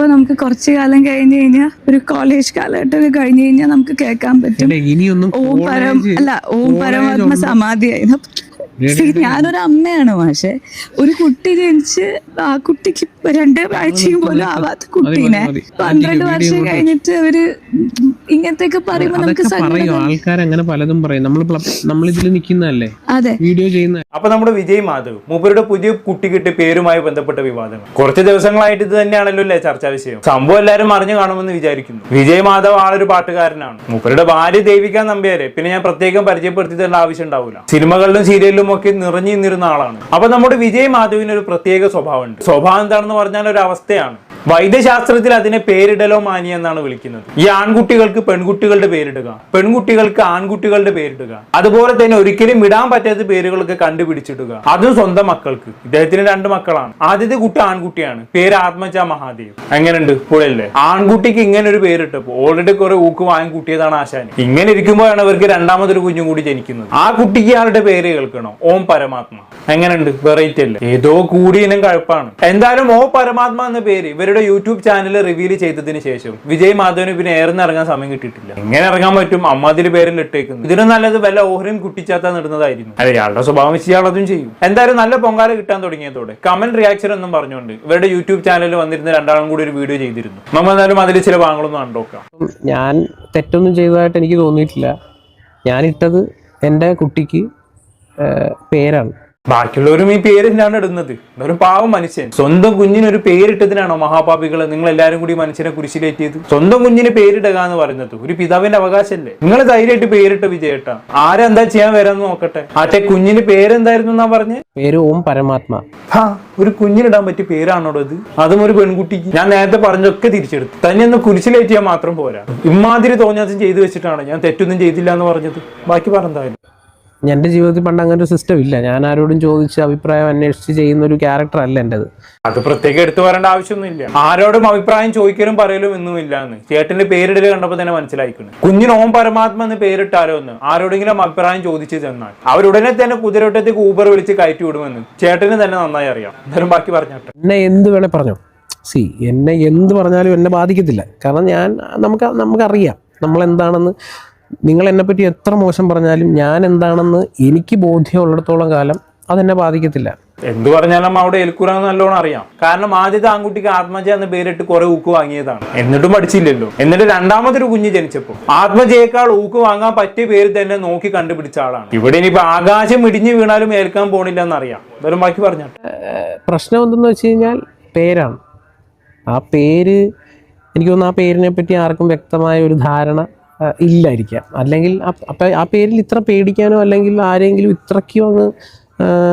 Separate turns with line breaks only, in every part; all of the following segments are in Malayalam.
ചിലപ്പോൾ നമുക്ക് കുറച്ച് കാലം കഴിഞ്ഞു കഴിഞ്ഞാൽ ഒരു കോളേജ് കാലഘട്ടമൊക്കെ കഴിഞ്ഞു കഴിഞ്ഞാൽ നമുക്ക് കേൾക്കാൻ പറ്റും.
ഇനിയൊന്നും
ഓം പരം അല്ല ഓം പരമാത്മ സമാധിയായി. ഞാനൊരു അമ്മയാണ് പക്ഷെ ഒരു കുട്ടി ജനിച്ച് ആ കുട്ടിക്ക് രണ്ട് ആഴ്ചയും പോലും ആവാത്ത കുട്ടീനെ. പന്ത്രണ്ട്
വീഡിയോ
വർഷം കഴിഞ്ഞിട്ട് അവർ ഇങ്ങനത്തെയൊക്കെ പറയുമ്പോ നമുക്ക്
പറയും. ആൾക്കാർ അങ്ങനെ പലതും പറയും. നമ്മൾ നമ്മൾ ഇതിൽ നിൽക്കുന്നതല്ലേ
അതെ.
വീഡിയോ ചെയ്യുന്ന
അപ്പൊ നമ്മുടെ വിജയ് മാധവ് മൂപ്പരുടെ പുതിയ കുട്ടി കിട്ടിയ പേരുമായി ബന്ധപ്പെട്ട വിവാദങ്ങൾ. കുറച്ച് ദിവസങ്ങളായിട്ട് ഇത് തന്നെയാണല്ലോ അല്ലേ ചർച്ചാ വിഷയം? സംഭവം എല്ലാവരും അറിഞ്ഞു കാണുമെന്ന് വിചാരിക്കുന്നു. വിജയ് മാധവ് ആളൊരു പാട്ടുകാരനാണ്. മൂപ്പരുടെ ഭാര്യ ദേവിക നമ്പ്യാരെ. പിന്നെ ഞാൻ പ്രത്യേകം പരിചയപ്പെടുത്തി തരേണ്ട ആവശ്യം ഉണ്ടാവില്ല സിനിമകളിലും സീരിയലിലും ഒക്കെ നിറഞ്ഞു നിന്നിരുന്ന ആളാണ്. അപ്പൊ നമ്മുടെ വിജയ് മാധവിന് ഒരു പ്രത്യേക സ്വഭാവമുണ്ട്. സ്വഭാവം എന്താണെന്ന് പറഞ്ഞാൽ ഒരു അവസ്ഥയാണ്. വൈദ്യശാസ്ത്രത്തിൽ അതിനെ പേരിടലോ മാനി എന്നാണ് വിളിക്കുന്നത്. ഈ ആൺകുട്ടികൾക്ക് പെൺകുട്ടികളുടെ പേരിടുക പെൺകുട്ടികൾക്ക് ആൺകുട്ടികളുടെ പേരിടുക അതുപോലെ തന്നെ ഒരിക്കലും ഇടാൻ പറ്റാത്ത പേരുകളൊക്കെ കണ്ടുപിടിച്ചിടുക. അതും സ്വന്തം മക്കൾക്ക്. ഇദ്ദേഹത്തിന് രണ്ട് മക്കളാണ്. ആദ്യത്തെ കുട്ടി ആൺകുട്ടിയാണ്. പേര് ആത്മജ മഹാദേവ്. എങ്ങനെയുണ്ട്? പുഴയല്ലേ? ആൺകുട്ടിക്ക് ഇങ്ങനെ ഒരു പേരിട്ടപ്പോ ഓൾറെഡി കുറെ ഊക്ക് വാങ്ങി കൂട്ടിയതാണ് ആശാൻ. ഇങ്ങനെ ഇരിക്കുമ്പോഴാണ് ഇവർക്ക് രണ്ടാമതൊരു കുഞ്ഞും കൂടി ജനിക്കുന്നത്. ആ കുട്ടിക്ക് ആളുടെ പേര് കേൾക്കണോ. ഓം പരമാത്മ. എങ്ങനെയുണ്ട്? വെറൈറ്റി അല്ലേ? ഏതോ കൂടിയിനും കഴപ്പാണ്. എന്തായാലും ഓ പരമാത്മ എന്ന പേര് ഇവരുടെ യൂട്യൂബ് ചാനൽ റിവീൽ ചെയ്തതിന് ശേഷം വിജയ് മാധവന് പിന്നെ ഏറിന് ഇറങ്ങാൻ സമയം കിട്ടിയിട്ടില്ല. എങ്ങനെ ഇറങ്ങാൻ പറ്റും? അമ്മാതിരി പേരിൽ ഇട്ടേക്കുന്നു. ഇതിനും നല്ലത് വല്ല ഓഹരിയും കുട്ടിച്ചാത്ത നിടുന്നതായിരുന്നു അതെ ഇയാളുടെ സ്വഭാവം ഇയാൾ ചെയ്യും. എന്തായാലും നല്ല പൊങ്കാല കിട്ടാൻ തുടങ്ങിയതോടെ കമന്റ് റിയാക്ഷൻ ഒന്നും പറഞ്ഞുകൊണ്ട് ഇവരുടെ യൂട്യൂബ് ചാനലിൽ വന്നിരുന്ന രണ്ടാളും കൂടി ഒരു വീഡിയോ ചെയ്തിരുന്നു. നമ്മൾ എന്തായാലും അതിൽ ചില ഭാഗങ്ങളൊന്നും കണ്ടോക്കാം.
ഞാൻ തെറ്റൊന്നും ചെയ്തതായിട്ട് എനിക്ക് തോന്നിയിട്ടില്ല. ഞാനിട്ടത് എന്റെ കുട്ടിക്ക് പേരാണ്.
ബാക്കിയുള്ളവരും ഈ പേര് തന്നെയാണ് ഇടുന്നത്. ഒരു പാവം മനുഷ്യൻ. സ്വന്തം കുഞ്ഞിന് ഒരു പേരിട്ടതിനാണോ മഹാപാപികൾ നിങ്ങൾ എല്ലാവരും കൂടി മനുഷ്യനെ കുരിശിലേറ്റിയത്? സ്വന്തം കുഞ്ഞിന് പേരിടുക എന്ന് പറയുന്നത് ഒരു പിതാവിന്റെ അവകാശമല്ലേ? നിങ്ങൾ ധൈര്യമായിട്ട് പേരിട്ട് വിജയട്ട. ആരെന്താ ചെയ്യാൻ വരാന്ന് നോക്കട്ടെ? ആട്ടെ കുഞ്ഞിന് പേരെന്തായിരുന്നു എന്നാ പറഞ്ഞേ?
പേര് ഓം പരമാത്മ.
ആ ഒരു കുഞ്ഞിനിടാൻ പറ്റിയ പേരാണോ അത് അതും ഒരു പെൺകുട്ടിക്ക്. ഞാൻ നേരത്തെ പറഞ്ഞൊക്കെ തിരിച്ചെടുത്തു. തന്നെ ഒന്ന് കുരിശിലേറ്റിയാൽ മാത്രം പോരാ. ഇമാതിരി തോന്നിയാസം ചെയ്തു വെച്ചിട്ടാണ് ഞാൻ തെറ്റൊന്നും ചെയ്തില്ല എന്ന് പറഞ്ഞത്. ബാക്കി പറഞ്ഞെന്തായാലും
എന്റെ ജീവിതത്തിൽ പണ്ട് അങ്ങനെ ഒരു സിസ്റ്റം ഇല്ല. ഞാൻ ആരോടും ചോദിച്ച് അഭിപ്രായം അന്വേഷിച്ച് ചെയ്യുന്ന ഒരു ക്യാരക്ടർ അല്ല എന്റെത്
അത് പ്രത്യേകം എടുത്തു പറയേണ്ട ആവശ്യമൊന്നുമില്ല. ആരോടും അഭിപ്രായം ചോദിക്കലും പറയലും ഒന്നും ഇല്ലാന്ന് ചേട്ടന്റെ പേരിടൽ കണ്ടപ്പോൾ തന്നെ മനസ്സിലായിക്കുന്നു. കുഞ്ഞിന് ഓം പരമാത്മ എന്ന് പേരിട്ടാലോ എന്ന് ആരോടെങ്കിലും അഭിപ്രായം ചോദിച്ചു ചെന്നാൽ. അവരുടനെ തന്നെ കുതിരവട്ടത്തേക്ക് ഊബർ വിളിച്ച് കയറ്റി വിടുമെന്ന് ചേട്ടന് തന്നെ നന്നായി അറിയാം. എന്തായാലും ബാക്കി പറഞ്ഞോട്ടെ.
എന്നെ എന്ത് വേണേ പറഞ്ഞു. സി എന്നെ എന്ത് പറഞ്ഞാലും എന്നെ ബാധിക്കത്തില്ല. കാരണം ഞാൻ നമുക്ക് നമുക്കറിയാം നമ്മൾ എന്താണെന്ന് നിങ്ങൾ എന്നെ പറ്റി എത്ര മോശം പറഞ്ഞാലും ഞാൻ എന്താണെന്ന് എനിക്ക് ബോധ്യമുള്ളിടത്തോളം കാലം അതെന്നെ ബാധിക്കത്തില്ല.
എന്ത് പറഞ്ഞാലും അവിടെ ഏൽക്കൂറാന്ന് നല്ലോണം അറിയാം. കാരണം ആദ്യത്തെ ആൺകുട്ടിക്ക് ആത്മജ എന്ന പേരിട്ട് കുറെ ഊക്ക് വാങ്ങിയതാണ്. എന്നിട്ടും പഠിച്ചില്ലല്ലോ. എന്നിട്ട് രണ്ടാമതൊരു കുഞ്ഞ് ജനിച്ചപ്പോൾ ആത്മജയേക്കാൾ ഊക്ക് വാങ്ങാൻ പറ്റിയ പേര് തന്നെ നോക്കി കണ്ടുപിടിച്ച ആളാണ്. ഇവിടെ ഇനിയിപ്പോ ആകാശം ഇടിഞ്ഞു വീണാലും ഏൽക്കാൻ പോണില്ല എന്നറിയാം വെറും ബാക്കി പറഞ്ഞു
പ്രശ്നം എന്തെന്ന് വെച്ച് കഴിഞ്ഞാൽ പേരാണ്. ആ പേര് എനിക്ക് തോന്നുന്നു ആ പേരിനെ പറ്റി ആർക്കും വ്യക്തമായ ഒരു ധാരണ ഇല്ലായിരിക്കാം. അല്ലെങ്കിൽ ആ- ആ പേരിൽ ഇത്ര പേടിക്കാനോ അല്ലെങ്കിൽ ആരെങ്കിലും ഇത്രയ്ക്കോ അങ്ങ്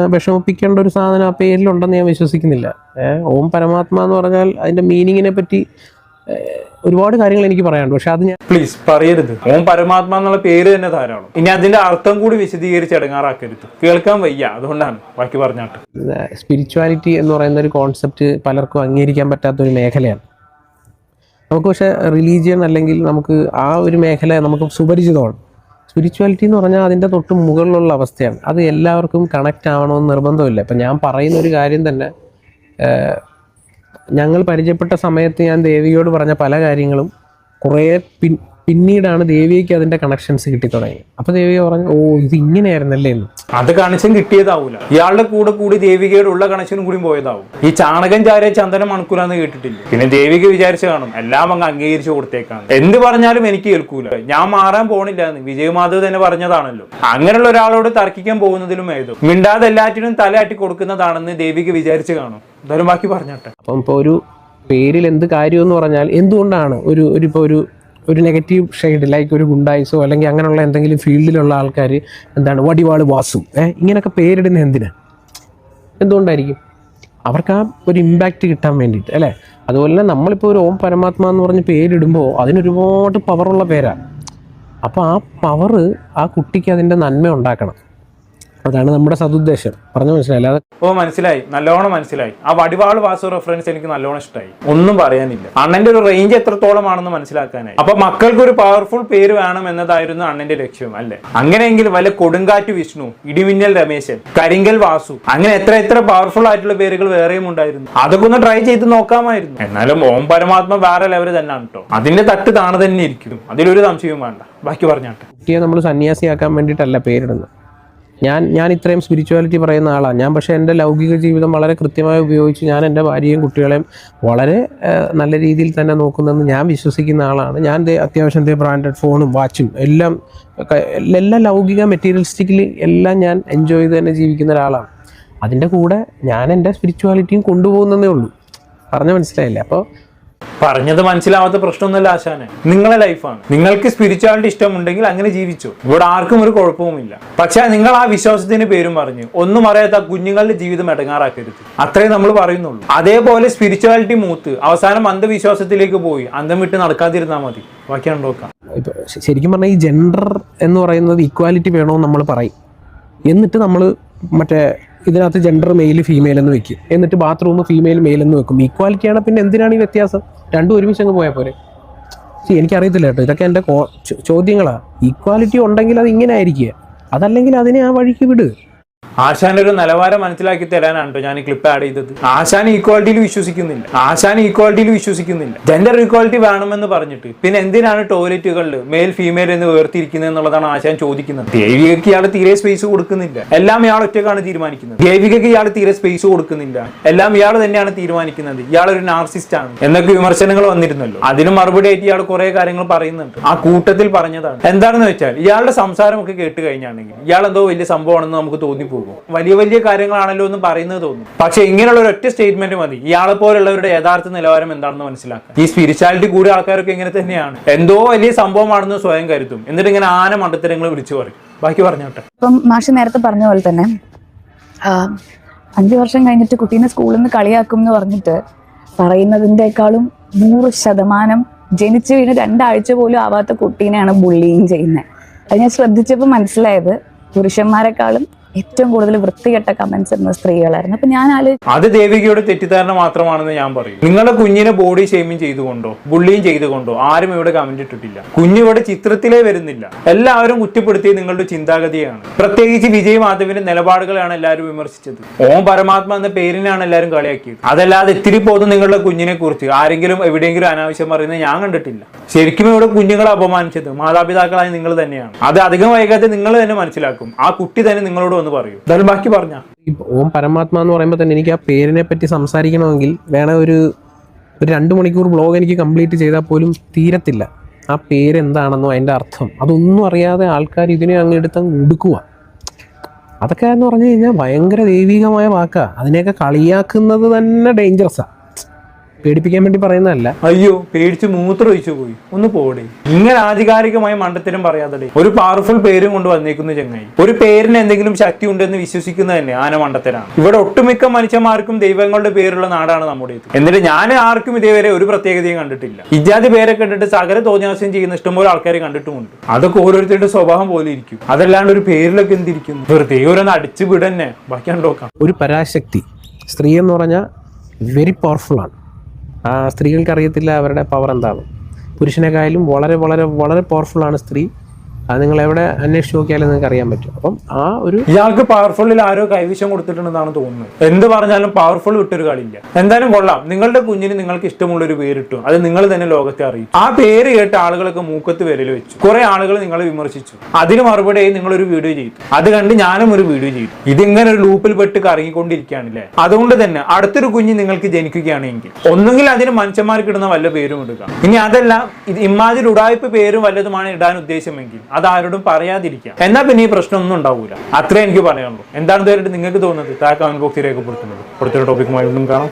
വിഷമിപ്പിക്കേണ്ട ഒരു സാധനം ആ പേരിലുണ്ടെന്ന് ഞാൻ വിശ്വസിക്കുന്നില്ല. ഓം പരമാത്മാ എന്ന് പറഞ്ഞാൽ അതിന്റെ മീനിങ്ങിനെ പറ്റി ഒരുപാട് കാര്യങ്ങൾ എനിക്ക് പറയാനുണ്ട്. പക്ഷെ അത് ഞാൻ
പ്ലീസ് പറയരുത്. ഓം പരമാത്മാ എന്നുള്ള പേര് തന്നെ ധാരാളം. ഇനി അതിന്റെ അർത്ഥം കൂടി വിശദീകരിച്ച് അടങ്ങാറാക്കരുത് കേൾക്കാൻ വയ്യ. അതുകൊണ്ടാണ് ബാക്കി പറഞ്ഞാട്ട്.
സ്പിരിച്വാലിറ്റി എന്ന് പറയുന്ന ഒരു കോൺസെപ്റ്റ് പലർക്കും അംഗീകരിക്കാൻ പറ്റാത്ത ഒരു മേഖലയാണ്. നമുക്ക് പക്ഷേ റിലീജിയൻ അല്ലെങ്കിൽ നമുക്ക് ആ ഒരു മേഖല നമുക്ക് സുപരിചിതമാണ്. സ്പിരിച്വാലിറ്റി എന്ന് പറഞ്ഞാൽ അതിന്റെ തൊട്ട് മുകളിലുള്ള അവസ്ഥയാണ്. അത് എല്ലാവർക്കും കണക്റ്റ് ആവണമെന്ന് നിർബന്ധമില്ല. ഇപ്പം ഞാൻ പറയുന്ന ഒരു കാര്യം തന്നെ ഞങ്ങൾ പരിചയപ്പെട്ട സമയത്ത് ഞാൻ ദേവിയോട് പറഞ്ഞ പല കാര്യങ്ങളും കുറേ പിൻ പിന്നീടാണ് ദേവിക്ക് അതിന്റെ കണക്ഷൻസ് കിട്ടി തുടങ്ങി. അപ്പൊ ദേവി പറഞ്ഞു ഓ ഇത് ഇങ്ങനെയായിരുന്നല്ലേ? എന്ന്
അത് കണക്ഷൻ കിട്ടിയതാവൂല. ഇയാളുടെ കൂടെ കൂടി ദേവികയുടെ ഉള്ള കണക്ഷനും കൂടി പോയതാവും. ഈ ചാണകം ചാരെ ചന്ദനം മണക്കൂലെന്ന് കേട്ടിട്ടില്ല? പിന്നെ ദേവിക വിചാരിച്ചു കാണും എല്ലാം അങ്ങ് അംഗീകരിച്ചു കൊടുത്തേക്കാണ് എന്ത് പറഞ്ഞാലും എനിക്ക് കേൾക്കൂല ഞാൻ മാറാൻ പോണില്ല എന്ന്. വിജയമാധവ് തന്നെ പറഞ്ഞതാണല്ലോ. അങ്ങനെയുള്ള ഒരാളോട് തർക്കിക്കാൻ പോകുന്നതിലും ഏതും മിണ്ടാതെ എല്ലാറ്റിനും തലയാട്ടി കൊടുക്കുന്നതാണെന്ന് ദേവിക വിചാരിച്ചു കാണും. എന്തായാലും ബാക്കി പറഞ്ഞോട്ടെ.
അപ്പം ഇപ്പോൾ ഒരു പേരിൽ എന്ത് കാര്യം എന്ന് പറഞ്ഞാൽ എന്തുകൊണ്ടാണ് ഒരു ഒരു ഇപ്പൊ ഒരു ഒരു നെഗറ്റീവ് ഷെയ്ഡ് ലൈക്ക് ഒരു ഗുണ്ടായിസോ അല്ലെങ്കിൽ അങ്ങനെയുള്ള എന്തെങ്കിലും ഫീൽഡിലുള്ള ആൾക്കാർ എന്താണ് വടിവാൾ വാസു ഏഹ് ഇങ്ങനെയൊക്കെ പേരിടുന്ന എന്തിനാ? എന്തുകൊണ്ടായിരിക്കും? അവർക്ക് ആ ഒരു ഇമ്പാക്റ്റ് കിട്ടാൻ വേണ്ടിയിട്ട് അല്ലേ? അതുപോലെ തന്നെ നമ്മളിപ്പോൾ ഒരു ഓം പരമാത്മ എന്ന് പറഞ്ഞ് പേരിടുമ്പോൾ അതിനൊരുപാട് പവറുള്ള പേരാണ് അപ്പോൾ ആ പവറ് ആ കുട്ടിക്ക് അതിന്റെ നന്മ ഉണ്ടാക്കണം. അതാണ് നമ്മുടെ സതുദ്ദേശം. പറഞ്ഞു മനസ്സിലായില്ല? അത്
ഓ മനസ്സിലായി. നല്ലോണം മനസ്സിലായി. ആ വടിവാൾ വാസു റെഫറൻസ് എനിക്ക് നല്ലോണം ഇഷ്ടമായി ഒന്നും പറയാനില്ല. അണ്ണന്റെ ഒരു റേഞ്ച് എത്രത്തോളമാണെന്ന് മനസ്സിലാക്കാനായി. അപ്പൊ മക്കൾക്ക് ഒരു പവർഫുൾ പേര് വേണം എന്നതായിരുന്നു അണ്ണന്റെ ലക്ഷ്യം അല്ലെ? അങ്ങനെയെങ്കിൽ വല്ല കൊടുങ്കാറ്റ് വിഷ്ണു ഇടിമിന്നൽ രമേശൻ കരിങ്കൽ വാസു അങ്ങനെ എത്ര എത്ര പവർഫുൾ ആയിട്ടുള്ള പേരുകൾ വേറെയും ഉണ്ടായിരുന്നു. അതൊക്കെ ഒന്ന് ട്രൈ ചെയ്ത് നോക്കാമായിരുന്നു. എന്നാലും ഓം പരമാത്മ വേറെ ലെവൽ തന്നെയാണ് കേട്ടോ അതിന്റെ തട്ട് താണു തന്നെ ഇരിക്കും. അതിലൊരു സംശയവും വേണ്ട. ബാക്കി പറഞ്ഞാട്ടെ.
കുട്ടിയെ നമ്മൾ സന്യാസിയാക്കാൻ വേണ്ടിയിട്ടല്ല പേരിടുന്നത്. ഞാൻ ഞാൻ ഇത്രയും സ്പിരിച്വാലിറ്റി പറയുന്ന ആളാണ് ഞാൻ പക്ഷേ എന്റെ ലൗകിക ജീവിതം വളരെ കൃത്യമായി ഉപയോഗിച്ച് ഞാൻ എന്റെ ഭാര്യയും കുട്ടികളെയും വളരെ നല്ല രീതിയിൽ തന്നെ നോക്കുന്നതെന്ന് ഞാൻ വിശ്വസിക്കുന്ന ആളാണ്. ഞാൻ അത്യാവശ്യം ബ്രാൻഡഡ് ഫോണും വാച്ചും എല്ലാം എല്ലാ ലൗകിക മെറ്റീരിയലിസ്റ്റിക്കലി എല്ലാം ഞാൻ എൻജോയ് ചെയ്ത് തന്നെ ജീവിക്കുന്ന ഒരാളാണ്. അതിന്റെ കൂടെ ഞാൻ എന്റെ സ്പിരിച്വാലിറ്റിയും കൊണ്ടുപോകുന്നതേ ഉള്ളൂ. പറഞ്ഞ മനസ്സിലായില്ലേ? അപ്പോൾ
പറഞ്ഞത് മനസ്സിലാവാത്ത പ്രശ്നമൊന്നുമല്ല ആശാനെ. നിങ്ങളെ ലൈഫാണ്. നിങ്ങൾക്ക് സ്പിരിച്വാലിറ്റി ഇഷ്ടമുണ്ടെങ്കിൽ അങ്ങനെ ജീവിച്ചു. ഇവിടെ ആർക്കും ഒരു കുഴപ്പവുമില്ല. പക്ഷെ നിങ്ങൾ ആ വിശ്വാസത്തിന് പേരും പറഞ്ഞു. ഒന്നും അറിയാത്ത കുഞ്ഞുങ്ങളുടെ ജീവിതം ഇടങ്ങാറാക്കരുത് അത്രേ നമ്മൾ പറയുന്നുള്ളൂ. അതേപോലെ സ്പിരിച്വാലിറ്റി മൂത്ത് അവസാനം അന്ധവിശ്വാസത്തിലേക്ക് പോയി. അന്ധം വിട്ട് നടക്കാതിരുന്നാൽ മതി. ബാക്കിയാണ് നോക്കാം.
ശരിക്കും പറഞ്ഞാൽ ഈ ജെൻഡർ എന്ന് പറയുന്നത് ഈക്വാലിറ്റി വേണമെന്ന് നമ്മൾ പറയും. എന്നിട്ട് നമ്മൾ മറ്റേ ഇതിനകത്ത് ജെൻഡർ മെയിൽ ഫീമെയിൽ എന്ന് വെക്കും. എന്നിട്ട് ബാത്റൂം ഫീമെയിൽ മെയിൽ എന്ന് വെക്കും. ഈക്വാലിറ്റി ആണ് പിന്നെ എന്തിനാണ് ഈ വ്യത്യാസം? രണ്ടും ഒരുമിച്ച് അങ്ങ് പോയാൽ പോരെ. എനിക്കറിയത്തില്ല കേട്ടോ. ഇതൊക്കെ എന്റെ ചോദ്യങ്ങളാണ് ഈക്വാലിറ്റി ഉണ്ടെങ്കിൽ അത് ഇങ്ങനെ ആയിരിക്കുക. അതല്ലെങ്കിൽ അതിനെ ആ വഴിക്ക് വിട്.
ആശാൻ ഒരു നിലവാരം മനസ്സിലാക്കി തരാനാണ് കേട്ടോ ഞാൻ ഈ ക്ലിപ്പ് ആഡ് ചെയ്തത്. ആശാൻ ഈക്വാലിറ്റിയിൽ വിശ്വസിക്കുന്നില്ല. ആശാൻ ഈക്വാലിറ്റിയിൽ വിശ്വസിക്കുന്നില്ല. ജെൻഡർ ഈക്വാലിറ്റി വേണമെന്ന് പറഞ്ഞിട്ട് പിന്നെ എന്തിനാണ് ടോയ്ലറ്റുകളിൽ മെയിൽ ഫീമെയിൽ എന്ന് വേർതിരിക്കുന്നത് എന്നുള്ളതാണ് ആശാൻ ചോദിക്കുന്നത്. ദേവികയ്ക്ക് ഇയാൾ തീരെ സ്പേസ് കൊടുക്കുന്നില്ല. എല്ലാം ഇയാൾ ഒറ്റക്കാണ് തീരുമാനിക്കുന്നത്. ദേവികയ്ക്ക് ഇയാൾ തീരെ സ്പേസ് കൊടുക്കുന്നില്ല. എല്ലാം ഇയാൾ തന്നെയാണ് തീരുമാനിക്കുന്നത്. ഇയാൾ ഒരു നാർസിസ്റ്റ് ആണ്. എന്നൊക്കെ വിമർശനങ്ങൾ വന്നിരുന്നല്ലോ. അതിന് മറുപടി ആയിട്ട് ഇയാൾ കുറെ കാര്യങ്ങൾ പറയുന്നുണ്ട്. ആ കൂട്ടത്തിൽ പറഞ്ഞതാണ്. എന്താണെന്ന് വെച്ചാൽ ഇയാളുടെ സംസാരമൊക്കെ കേട്ട് കഴിഞ്ഞാണെങ്കിൽ ഇയാൾ എന്തോ വലിയ സംഭവമാണെന്ന് നമുക്ക് തോന്നിപ്പോകും. വലിയ വലിയ കാര്യങ്ങളാണല്ലോ എന്ന് പറയുന്നത് തോന്നും പക്ഷെ ഇങ്ങനെയുള്ള ഒരു ഒറ്റ സ്റ്റേറ്റ്മെന്റ് മതി. ഇയാളെ പോലുള്ളവരുടെ യഥാർത്ഥ നിലവാരം എന്താണെന്ന് മനസ്സിലാക്കാം ഈ സ്പിരിച്വാലിറ്റി കൂടിയ ആൾക്കാരൊക്കെ ഇങ്ങനെ തന്നെയാണ്. എന്തോ വലിയ സംഭവമാണെന്ന് സ്വയം കരുതും. എന്നിട്ട് ഇങ്ങനെ ആന മണ്ടത്തരങ്ങൾ വിളിച്ചു പറയും. ബാക്കി പറഞ്ഞോട്ടെ
ഇപ്പം മാഷി നേരത്തെ പറഞ്ഞ പോലെ തന്നെ അഞ്ചു വർഷം കഴിഞ്ഞിട്ട് കുട്ടീനെ സ്കൂളിൽ നിന്ന് കളിയാക്കും എന്ന് പറഞ്ഞിട്ട് പറയുന്നതിന്റെക്കാളും നൂറ് ശതമാനം ജനിച്ചു വീണ് രണ്ടാഴ്ച പോലും ആവാത്ത കുട്ടീനെയാണ് ബുള്ളിങ് ചെയ്യുന്നത്. അത് ഞാൻ ശ്രദ്ധിച്ചപ്പോൾ മനസ്സിലായത് പുരുഷന്മാരെക്കാളും ഏറ്റവും കൂടുതൽ വൃത്തികെട്ട കമന്റ്സ് ഇടുന്ന സ്ത്രീകളായിരുന്നു. അപ്പൊ ഞാൻ
അത് ദേവികയുടെ തെറ്റിദ്ധാരണ മാത്രമാണെന്ന് ഞാൻ പറയും. നിങ്ങളുടെ കുഞ്ഞിനെ ബോഡി ഷെയ്മിങ് ചെയ്തുകൊണ്ടോ ബുള്ളിയും ചെയ്തുകൊണ്ടോ ആരും ഇവിടെ കമന്റ് ഇട്ടിട്ടില്ല. കുഞ്ഞ് ഇവിടെ ചിത്രത്തിലേ വരുന്നില്ല. എല്ലാവരും കുറ്റപ്പെടുത്തിയ നിങ്ങളുടെ ചിന്താഗതിയാണ്. പ്രത്യേകിച്ച് വിജയ് മാധവിന്റെ നിലപാടുകളാണ് എല്ലാവരും വിമർശിച്ചത്. ഓം പരമാത്മ എന്ന പേരിനാണ് എല്ലാവരും കളിയാക്കിയത്. അതല്ലാതെ ഇത്തിരി പോകുന്ന നിങ്ങളുടെ കുഞ്ഞിനെ കുറിച്ച് ആരെങ്കിലും എവിടെയെങ്കിലും അനാവശ്യം പറയുന്നത് ഞാൻ കണ്ടിട്ടില്ല. ശരിക്കും ഇവിടെ കുഞ്ഞുങ്ങളെ അപമാനിച്ചത് മാതാപിതാക്കളായ നിങ്ങൾ തന്നെയാണ്. അത് അധികം വൈകാതെ നിങ്ങൾ തന്നെ മനസ്സിലാക്കും. ആ കുട്ടി തന്നെ നിങ്ങളോട് വന്ന് പറയും. എന്തായാലും ബാക്കി പറഞ്ഞ.
ഓം പരമാത്മാ എന്ന് പറയുമ്പോൾ തന്നെ എനിക്ക് ആ പേരിനെ പറ്റി സംസാരിക്കണമെങ്കിൽ വേണ ഒരു ഒരു രണ്ട് മണിക്കൂർ ബ്ലോഗ് എനിക്ക് കംപ്ലീറ്റ് ചെയ്താൽ പോലും തീരത്തില്ല. ആ പേര് എന്താണെന്നോ അതിന്റെ അർത്ഥം അതൊന്നും അറിയാതെ ആൾക്കാർ ഇതിനെ അങ്ങ് എടുത്ത് അങ്ങ് ഉടുക്കുക അതൊക്കെ എന്ന് പറഞ്ഞു കഴിഞ്ഞാൽ ഭയങ്കര ദൈവികമായ വാക്കാ. അതിനെയൊക്കെ കളിയാക്കുന്നത് തന്നെ ഡേഞ്ചറസാണ് പേടിപ്പിക്കാൻ വേണ്ടി പറയുന്നതല്ല.
അയ്യോ പേടിച്ച് മൂത്രം ഒഴിച്ചു പോയി. ഒന്ന് പോടെ. ഇങ്ങനെ ആധികാരികമായ മണ്ടത്തിനും പറയാതെ ഒരു പവർഫുൾ പേരും കൊണ്ട് വന്നേക്കുന്നു ചെങ്ങായി. ഒരു പേരിന് എന്തെങ്കിലും ശക്തി ഉണ്ടെന്ന് വിശ്വസിക്കുന്നത് തന്നെ ആന മണ്ടത്തരാണ്? ഇവിടെ ഒട്ടുമിക്ക മനുഷ്യന്മാർക്കും ദൈവങ്ങളുടെ പേരുള്ള നാടാണ് നമ്മുടെ എന്നിട്ട് ഞാൻ ആർക്കും ഇതേവരെ ഒരു പ്രത്യേകതയും കണ്ടിട്ടില്ല. ഇജാതി പേരൊക്കെ കണ്ടിട്ട് സകല തോന്നിയാസം ചെയ്യുന്ന ഇഷ്ടംപോലെ ആൾക്കാരെ കണ്ടിട്ടുമുണ്ട്. അതൊക്കെ ഓരോരുത്തരുടെ സ്വഭാവം പോലെ ഇരിക്കും. അതല്ലാണ്ട് ഒരു പേരിലൊക്കെ എന്തിരിക്കുന്നു? വെറുതെ ഓരോന്ന് അടിച്ചു വിടന്നെ. ബാക്കി കണ്ടോക്കാം
ഒരു പരാശക്തി. സ്ത്രീ എന്ന് പറഞ്ഞാൽ വെരി പവർഫുള്ളാണ് ആ സ്ത്രീകൾക്ക് അറിയത്തില്ല അവരുടെ പവർ എന്താണ്. പുരുഷനെക്കായാലും വളരെ വളരെ വളരെ പവർഫുള്ളാണ് സ്ത്രീ. അത് നിങ്ങൾ എവിടെ അന്വേഷിച്ച് നോക്കിയാലും നിങ്ങൾക്ക് അറിയാൻ പറ്റും. അപ്പം ആ ഒരു
ഇയാൾക്ക് പവർഫുള്ളിൽ ആരോ കൈവിഷം കൊടുത്തിട്ടുണ്ടെന്നാണ് തോന്നുന്നത്. എന്ത് പറഞ്ഞാലും പവർഫുൾ വിട്ടൊരു കളിയില്ല. എന്തായാലും കൊള്ളാം. നിങ്ങളുടെ കുഞ്ഞിന് നിങ്ങൾക്ക് ഇഷ്ടമുള്ള ഒരു പേരിട്ടു. അത് നിങ്ങൾ തന്നെ ലോകത്തെ അറിയിച്ചു. ആ പേര് കേട്ട് ആളുകളൊക്കെ മൂക്കത്ത് വിരൽ വെച്ചു. കുറെ ആളുകൾ നിങ്ങളെ വിമർശിച്ചു. അതിന് മറുപടി നിങ്ങൾ ഒരു വീഡിയോ ചെയ്തു. അത് കണ്ട് ഞാനും ഒരു വീഡിയോ ചെയ്തു. ഇതിങ്ങനെ ഒരു ലൂപ്പിൽ പെട്ട് കറങ്ങിക്കൊണ്ടിരിക്കുകയാണല്ലേ അതുകൊണ്ട് തന്നെ അടുത്തൊരു കുഞ്ഞ് നിങ്ങൾക്ക് ജനിക്കുകയാണെങ്കിൽ ഒന്നുകിൽ അതിന് മനുഷ്യന്മാർക്ക് ഇടുന്ന വല്ല പേരും ഇടുക. ഇനി അതല്ല ഇത് ഇമാതിരി ഉടായ്പ പേരും വല്ലതുമാണ് ഇടാൻ ഉദ്ദേശമെങ്കിൽ അത് ആരോടും പറയാതിരിക്കാം പിന്നെ ഈ പ്രശ്നമൊന്നും ഉണ്ടാവൂല. അത്രേ എനിക്ക് പറയാനുള്ളൂ. എന്താണ് നേരിട്ട് നിങ്ങൾക്ക് തോന്നുന്നത്? താഴെ കമന്റ് ബോക്സിൽ രേഖപ്പെടുത്തുന്നത് അടുത്തൊരു ടോപ്പിക്കുമായി ഒന്നും കാണാം.